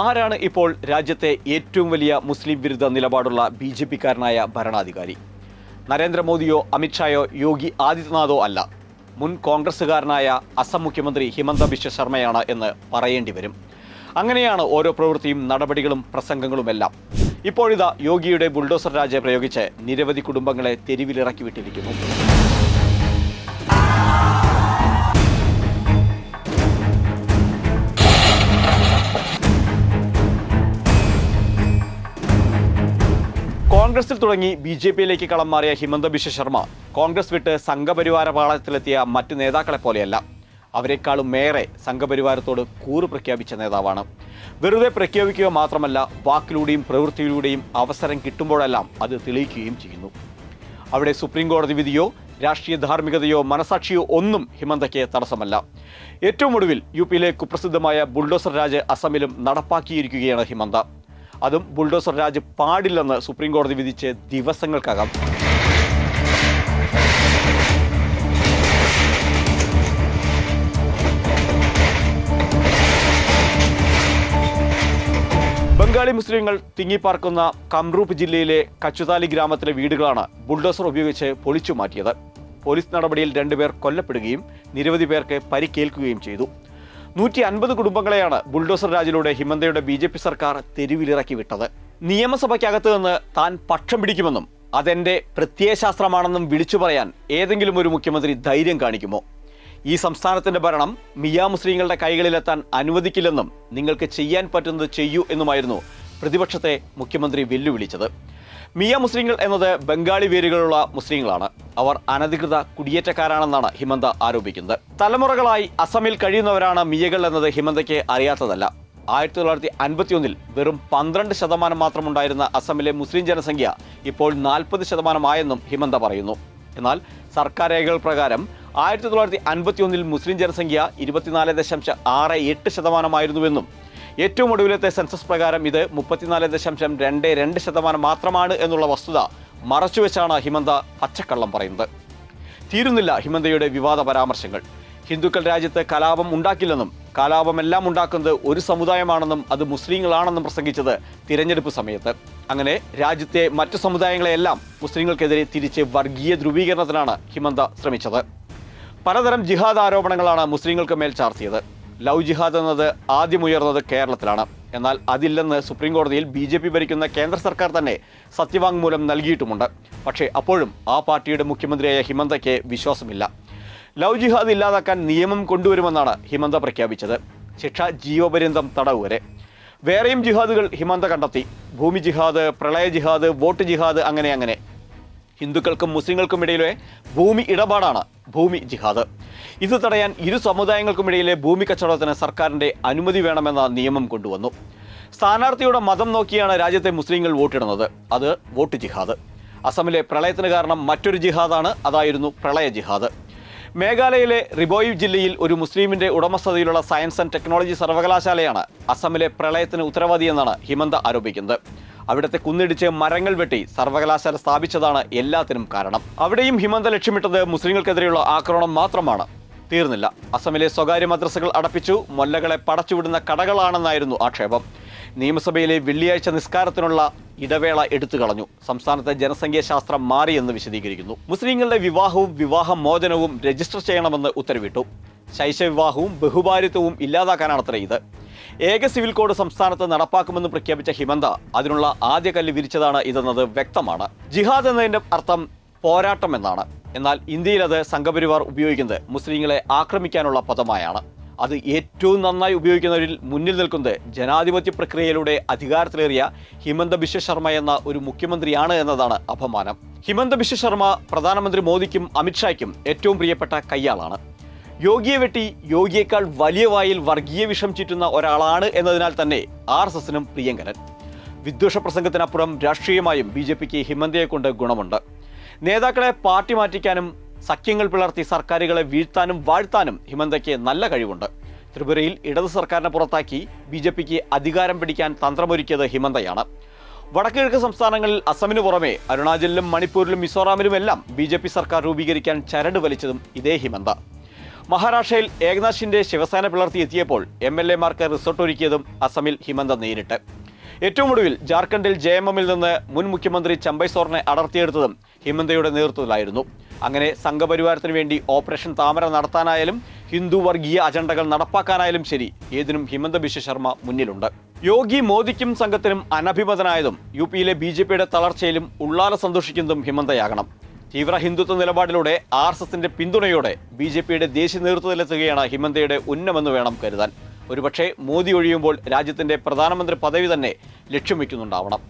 ആരാണ് ഇപ്പോൾ രാജ്യത്തെ ഏറ്റവും വലിയ മുസ്ലിം വിരുദ്ധ നിലപാടുള്ള ബി ജെ പിക്കാരനായ ഭരണാധികാരി? നരേന്ദ്രമോദിയോ അമിത്ഷായോ യോഗി ആദിത്യനാഥോ അല്ല. മുൻ കോൺഗ്രസ്സുകാരനായ അസം മുഖ്യമന്ത്രി ഹിമന്ത ബിശ്വ ശർമ്മയാണ് എന്ന് പറയേണ്ടി വരും. അങ്ങനെയാണ് ഓരോ പ്രവൃത്തിയും നടപടികളും പ്രസംഗങ്ങളുമെല്ലാം ഇപ്പോഴിതാ യോഗിയുടെ ബുൾഡോസർ രാജ പ്രയോഗിച്ച് നിരവധി കുടുംബങ്ങളെ തെരുവിലിറക്കി വിട്ടിരിക്കുന്നു. കോൺഗ്രസിൽ തുടങ്ങി ബി ജെ പിയിലേക്ക് കളം മാറിയ ഹിമന്ത ബിശ്വ ശർമ്മ കോൺഗ്രസ് വിട്ട് സംഘപരിവാര പാളത്തിലെത്തിയ മറ്റ് നേതാക്കളെ പോലെയല്ല. അവരെക്കാളും മേറെ സംഘപരിവാരത്തോട് കൂറു പ്രഖ്യാപിച്ച നേതാവാണ്. വെറുതെ പ്രഖ്യാപിക്കുക മാത്രമല്ല വാക്കിലൂടെയും പ്രവൃത്തിയിലൂടെയും അവസരം കിട്ടുമ്പോഴെല്ലാം അത് തെളിയിക്കുകയും ചെയ്യുന്നു. അവിടെ സുപ്രീം കോടതി വിധിയോ രാഷ്ട്രീയ ധാർമ്മികതയോ മനസാക്ഷിയോ ഒന്നും ഹിമന്തയ്ക്ക് തടസ്സമല്ല. ഏറ്റവും ഒടുവിൽ യു പിയിലെ കുപ്രസിദ്ധമായ ബുൾഡോസർ രാജ് അസമിലും നടപ്പാക്കിയിരിക്കുകയാണ് ഹിമന്ത. അതും ബുൾഡോസർ രാജ് പാടില്ലെന്ന് സുപ്രീം കോടതി വിധിച്ച് ദിവസങ്ങൾക്കകം. ബംഗാളി മുസ്ലിങ്ങൾ തിങ്ങിപ്പാർക്കുന്ന കംറൂപ്പ് ജില്ലയിലെ കച്ചുതാലി ഗ്രാമത്തിലെ വീടുകളാണ് ബുൾഡോസർ ഉപയോഗിച്ച് പൊളിച്ചു മാറ്റിയത്. പോലീസ് നടപടിയിൽ രണ്ടുപേർ കൊല്ലപ്പെടുകയും നിരവധി പേർക്ക് പരിക്കേൽക്കുകയും ചെയ്തു. നൂറ്റി അൻപത് കുടുംബങ്ങളെയാണ് ബുൾഡോസർ രാജിലൂടെ ഹിമന്തയുടെ ബി ജെ പി സർക്കാർ തെരുവിലിറക്കി വിട്ടത്. നിയമസഭയ്ക്കകത്ത് നിന്ന് താൻ പക്ഷം പിടിക്കുമെന്നും അതെന്റെ പ്രത്യയശാസ്ത്രമാണെന്നും വിളിച്ചു പറയാൻ ഏതെങ്കിലും ഒരു മുഖ്യമന്ത്രി ധൈര്യം കാണിക്കുമോ? ഈ സംസ്ഥാനത്തിന്റെ ഭരണം മിയാ മുസ്ലിങ്ങളുടെ കൈകളിലെത്താൻ അനുവദിക്കില്ലെന്നും നിങ്ങൾക്ക് ചെയ്യാൻ പറ്റുന്നത് ചെയ്യൂ എന്നുമായിരുന്നു പ്രതിപക്ഷത്തെ മുഖ്യമന്ത്രി വെല്ലുവിളിച്ചത്. മിയ മുസ്ലിങ്ങൾ എന്നത് ബംഗാളി വേരുകളുള്ള മുസ്ലിങ്ങളാണ്. അവർ അനധികൃത കുടിയേറ്റക്കാരാണെന്നാണ് ഹിമന്ത ആരോപിക്കുന്നത്. തലമുറകളായി അസമിൽ കഴിയുന്നവരാണ് മിയകൾ എന്നത് ഹിമന്തയ്ക്ക് അറിയാത്തതല്ല. ആയിരത്തി തൊള്ളായിരത്തി അൻപത്തിയൊന്നിൽ വെറും പന്ത്രണ്ട് ശതമാനം മാത്രമുണ്ടായിരുന്ന അസമിലെ മുസ്ലിം ജനസംഖ്യ ഇപ്പോൾ നാൽപ്പത് ശതമാനമായെന്നും ഹിമന്ത പറയുന്നു. എന്നാൽ സർക്കാർ രേഖകൾ പ്രകാരം ആയിരത്തി തൊള്ളായിരത്തി അൻപത്തിയൊന്നിൽ മുസ്ലിം ജനസംഖ്യ ഇരുപത്തിനാല് ദശാംശം ആറ് എട്ട് ശതമാനമായിരുന്നുവെന്നും ഏറ്റവും ഒടുവിലത്തെ സെൻസസ് പ്രകാരം ഇത് മുപ്പത്തിനാല് ദശാംശം രണ്ട് രണ്ട് ശതമാനം മാത്രമാണ് എന്നുള്ള വസ്തുത മറച്ചുവെച്ചാണ് ഹിമന്ത പച്ചക്കള്ളം പറയുന്നത്. തീരുന്നില്ല ഹിമന്തയുടെ വിവാദ പരാമർശങ്ങൾ. ഹിന്ദുക്കൾ രാജ്യത്ത് കലാപം ഉണ്ടാക്കില്ലെന്നും കലാപമെല്ലാം ഉണ്ടാക്കുന്നത് ഒരു സമുദായമാണെന്നും അത് മുസ്ലിങ്ങളാണെന്നും പ്രസംഗിച്ചത് തിരഞ്ഞെടുപ്പ് സമയത്ത്. അങ്ങനെ രാജ്യത്തെ മറ്റു സമുദായങ്ങളെയെല്ലാം മുസ്ലിങ്ങൾക്കെതിരെ തിരിച്ച് വർഗീയ ധ്രുവീകരണത്തിനാണ് ഹിമന്ത ശ്രമിച്ചത്. പലതരം ജിഹാദ് ആരോപണങ്ങളാണ് മുസ്ലിങ്ങൾക്ക് മേൽ ചാർത്തിയത്. ലവ് ജിഹാദ് എന്നത് ആദ്യമുയർന്നത് കേരളത്തിലാണ്. എന്നാൽ അതില്ലെന്ന് സുപ്രീം കോടതിയിൽ ബി ജെ പി ഭരിക്കുന്ന കേന്ദ്ര സർക്കാർ തന്നെ സത്യവാങ്മൂലം നൽകിയിട്ടുമുണ്ട്. പക്ഷേ അപ്പോഴും ആ പാർട്ടിയുടെ മുഖ്യമന്ത്രിയായ ഹിമന്തയ്ക്ക് വിശ്വാസമില്ല. ലവ് ജിഹാദ് ഇല്ലാതാക്കാൻ നിയമം കൊണ്ടുവരുമെന്നാണ് ഹിമന്ത പ്രഖ്യാപിച്ചത്. ശിക്ഷ ജീവപര്യന്തം തടവ് വരെ. വേറെയും ജിഹാദുകൾ ഹിമന്ത കണ്ടെത്തി. ഭൂമി ജിഹാദ് പ്രളയ ജിഹാദ് വോട്ട് ജിഹാദ് അങ്ങനെ അങ്ങനെ. ഹിന്ദുക്കൾക്കും മുസ്ലിങ്ങൾക്കും ഇടയിലെ ഭൂമി ഇടപാടാണ് ഭൂമി ജിഹാദ്. ഇത് തടയാൻ ഇരു സമുദായങ്ങൾക്കുമിടയിലെ ഭൂമി കച്ചവടത്തിന് സർക്കാരിന്റെ അനുമതി വേണമെന്ന നിയമം കൊണ്ടുവന്നു. സ്ഥാനാർത്ഥിയുടെ മതം നോക്കിയാണ് രാജ്യത്തെ മുസ്ലിങ്ങൾ വോട്ടിടുന്നത്. അത് വോട്ട് ജിഹാദ്. അസമിലെ പ്രളയത്തിന് കാരണം മറ്റൊരു ജിഹാദാണ് അതായിരുന്നു പ്രളയ ജിഹാദ്. മേഘാലയയിലെ റിബോയ് ജില്ലയിൽ ഒരു മുസ്ലിമിന്റെ ഉടമസ്ഥതയിലുള്ള സയൻസ് ആൻഡ് ടെക്നോളജി സർവകലാശാലയാണ് അസമിലെ പ്രളയത്തിന് ഉത്തരവാദിയെന്നാണ് ഹിമന്ത ആരോപിക്കുന്നത്. അവിടുത്തെ കുന്നിടിച്ച് മരങ്ങൾ വെട്ടി സർവകലാശാല സ്ഥാപിച്ചതാണ് എല്ലാത്തിനും കാരണം. അവിടെയും ഹിമന്ത ലക്ഷ്യമിട്ടത് മുസ്ലിങ്ങൾക്കെതിരെയുള്ള ആക്രമണം മാത്രമാണ്. തീർന്നില്ല. അസമിലെ സ്വകാര്യ മദ്രസകൾ അടപ്പിച്ചു. മൊല്ലകളെ പടച്ചുവിടുന്ന കടകളാണെന്നായിരുന്നു ആക്ഷേപം. നിയമസഭയിലെ വെള്ളിയാഴ്ച നിസ്കാരത്തിനുള്ള ഇടവേള എടുത്തു കളഞ്ഞു. സംസ്ഥാനത്തെ ജനസംഖ്യാശാസ്ത്രം മാറിയെന്ന് വിശദീകരിക്കുന്നു. മുസ്ലിങ്ങളുടെ വിവാഹവും വിവാഹ മോചനവും രജിസ്റ്റർ ചെയ്യണമെന്ന് ഉത്തരവിട്ടു. ശൈശവിവാഹവും ബഹുഭാരിത്വവും ഇല്ലാതാക്കാനാണത്രേ ഇത്. ഏക സിവിൽ കോഡ് സംസ്ഥാനത്ത് നടപ്പാക്കുമെന്ന് പ്രഖ്യാപിച്ച ഹിമന്ത അതിനുള്ള ആദ്യ കല്ല് വിരിച്ചതാണ് ഇതെന്നത് വ്യക്തമാണ്. ജിഹാദ് എന്നതിന്റെ അർത്ഥം പോരാട്ടം എന്നാണ് എന്നാൽ ഇന്ത്യയിൽ അത് സംഘപരിവാർ ഉപയോഗിക്കുന്നത് മുസ്ലിങ്ങളെ ആക്രമിക്കാനുള്ള പദമായാണ്. അത് ഏറ്റവും നന്നായി ഉപയോഗിക്കുന്നവരിൽ മുന്നിൽ നിൽക്കുന്നത് ജനാധിപത്യ പ്രക്രിയയിലൂടെ അധികാരത്തിലേറിയ ഹിമന്ത ബിശ്വ ശർമ്മ എന്ന ഒരു മുഖ്യമന്ത്രിയാണ് എന്നതാണ് അപമാനം. ഹിമന്ത ബിശ്വ ശർമ്മ പ്രധാനമന്ത്രി മോദിക്കും അമിത്ഷായ്ക്കും ഏറ്റവും പ്രിയപ്പെട്ട കയ്യാളാണ് യോഗിയെ വെട്ടി യോഗിയേക്കാൾ വലിയ വായിൽ വർഗീയ വിഷം ചീറ്റുന്ന ഒരാളാണ് എന്നതിനാൽ തന്നെ ആർ എസ് എസിനും പ്രിയങ്കരൻ. വിദ്വേഷ പ്രസംഗത്തിനപ്പുറം രാഷ്ട്രീയമായും ബി ജെ പിക്ക് ഹിമന്തയെ കൊണ്ട് ഗുണമുണ്ട്. നേതാക്കളെ പാർട്ടി മാറ്റിക്കാനും സഖ്യങ്ങൾ പിളർത്തി സർക്കാരുകളെ വീഴ്ത്താനും വാഴ്ത്താനും ഹിമന്തയ്ക്ക് നല്ല കഴിവുണ്ട്. ത്രിപുരയിൽ ഇടതു സർക്കാരിനെ പുറത്താക്കി ബി ജെ പിക്ക് അധികാരം പിടിക്കാൻ തന്ത്രമൊരുക്കിയത് ഹിമന്തയാണ്. വടക്കുകിഴക്ക് സംസ്ഥാനങ്ങളിൽ അസമിന് പുറമെ അരുണാചലിലും മണിപ്പൂരിലും മിസോറാമിലുമെല്ലാം ബി ജെ പി സർക്കാർ രൂപീകരിക്കാൻ ചരട് വലിച്ചതും ഇതേ ഹിമന്ത. മഹാരാഷ്ട്രയിൽ ഏകനാഥിന്റെ ശിവസേന പിളർത്തി എത്തിയപ്പോൾ എം എൽ എമാർക്ക് റിസോർട്ട് ഒരുക്കിയതും അസമിൽ ഹിമന്ത നേരിട്ട്. ഏറ്റവും ഒടുവിൽ ജാർഖണ്ഡിൽ ജെ എം എമ്മിൽ നിന്ന് മുൻ മുഖ്യമന്ത്രി ചമ്പൈ സോറിനെ അടർത്തിയെടുത്തതും ഹിമന്തയുടെ നേതൃത്വത്തിലായിരുന്നു. അങ്ങനെ സംഘപരിവാരത്തിന് വേണ്ടി ഓപ്പറേഷൻ താമര നടത്താനായാലും ഹിന്ദു വർഗീയ അജണ്ടകൾ നടപ്പാക്കാനായാലും ശരി ഏതിനും ഹിമന്ത ബിശ്വ ശർമ്മ മുന്നിലുണ്ട്. യോഗി മോദിക്കും സംഘത്തിനും അനഭിമതനായതും യു പിയിലെ ബി ജെ പിയുടെ തളർച്ചയിലും ഉള്ളാല സന്തോഷിക്കുന്നതും ഹിമന്തയാകണം. തീവ്ര ഹിന്ദുത്വ നിലപാടിലൂടെ ആർ എസ് എസിന്റെ പിന്തുണയോടെ ബി ജെ പിയുടെ ദേശീയ നേതൃത്വത്തിലെത്തുകയാണ് ഹിമന്തയുടെ ഉന്നമെന്ന് വേണം കരുതാൻ. ഒരുപക്ഷെ മോദി ഒഴിയുമ്പോൾ രാജ്യത്തിന്റെ പ്രധാനമന്ത്രി പദവി തന്നെ ലക്ഷ്യം വയ്ക്കുന്നുണ്ടാവണം.